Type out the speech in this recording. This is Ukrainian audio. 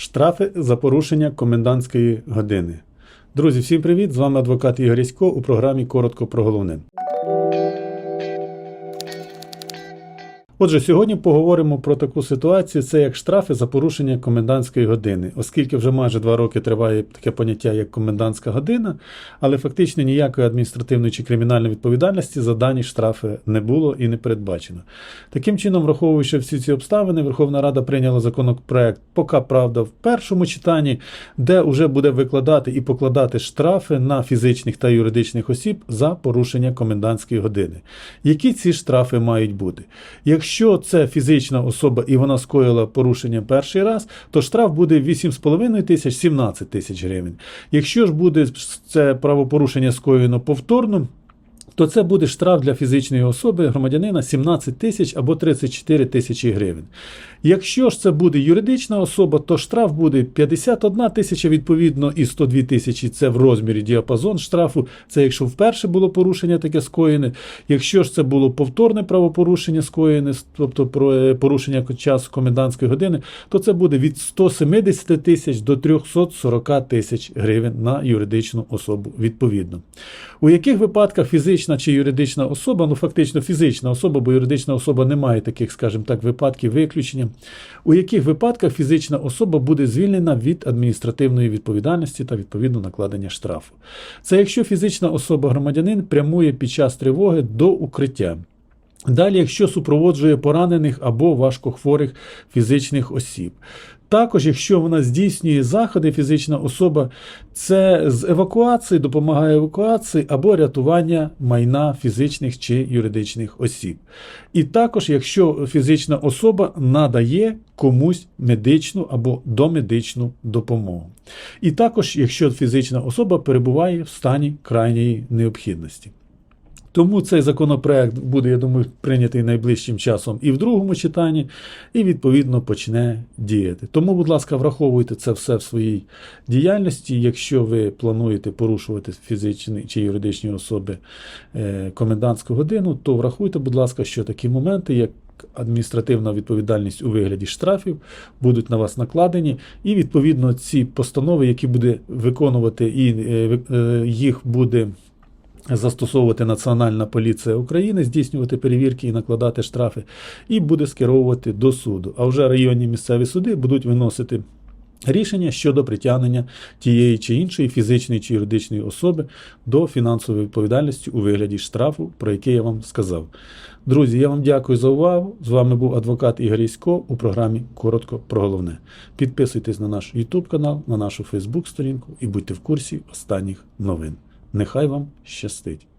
Штрафи за порушення комендантської години. Друзі, всім привіт! З вами адвокат Ігор Ясько у програмі Коротко про головне. Отже, сьогодні поговоримо про таку ситуацію: це як штрафи за порушення комендантської години, оскільки вже майже два роки триває таке поняття як комендантська година, але фактично ніякої адміністративної чи кримінальної відповідальності за дані штрафи не було і не передбачено. Таким чином, враховуючи всі ці обставини, Верховна Рада прийняла законопроект, поки правда в першому читанні, де вже буде викладати і покладати штрафи на фізичних та юридичних осіб за порушення комендантської години. Які ці штрафи мають бути? Це фізична особа і вона скоїла порушення перший раз, то штраф буде 8,5 тисяч 17 тисяч гривень. Якщо ж буде це правопорушення скоєно повторно, то це буде штраф для фізичної особи громадянина 17 тисяч або 34 тисячі гривень. Якщо ж це буде юридична особа, то штраф буде 51 тисяча відповідно і 102 тисячі це в розмірі діапазон штрафу. Це якщо вперше було порушення таке скоєне. Якщо ж це було повторне правопорушення скоєне, тобто е, порушення часу комендантської години, то це буде від 170 тисяч до 340 тисяч гривень на юридичну особу відповідно. У яких випадках фізична чи юридична особа, ну фактично фізична особа, бо юридична особа не має таких, скажімо так, випадків виключення. У яких випадках фізична особа буде звільнена від адміністративної відповідальності та відповідно накладення штрафу? Це якщо фізична особа громадянин прямує під час тривоги до укриття. Далі, якщо супроводжує поранених або важкохворих фізичних осіб. Також, якщо вона здійснює заходи, фізична особа, це з евакуації, допомагає евакуації або рятування майна фізичних чи юридичних осіб. І також, якщо фізична особа надає комусь медичну або домедичну допомогу. І також, якщо фізична особа перебуває в стані крайньої необхідності. Тому цей законопроект буде, я думаю, прийнятий найближчим часом і в другому читанні, і відповідно почне діяти. Тому, будь ласка, враховуйте це все в своїй діяльності. Якщо ви плануєте порушувати фізичні чи юридичні особи е, комендантську годину, то врахуйте, будь ласка, що такі моменти, як адміністративна відповідальність у вигляді штрафів, будуть на вас накладені, і відповідно ці постанови, які буде виконувати, і е, е, їх буде застосовувати Національна поліція України, здійснювати перевірки і накладати штрафи, і буде скеровувати до суду. А вже районні місцеві суди будуть виносити. Рішення щодо притягнення тієї чи іншої фізичної чи юридичної особи до фінансової відповідальності у вигляді штрафу, про який я вам сказав. Друзі, я вам дякую за увагу. З вами був адвокат Ігор Ясько у програмі Коротко про головне. Підписуйтесь на наш YouTube канал, на нашу Facebook сторінку і будьте в курсі останніх новин. Нехай вам щастить!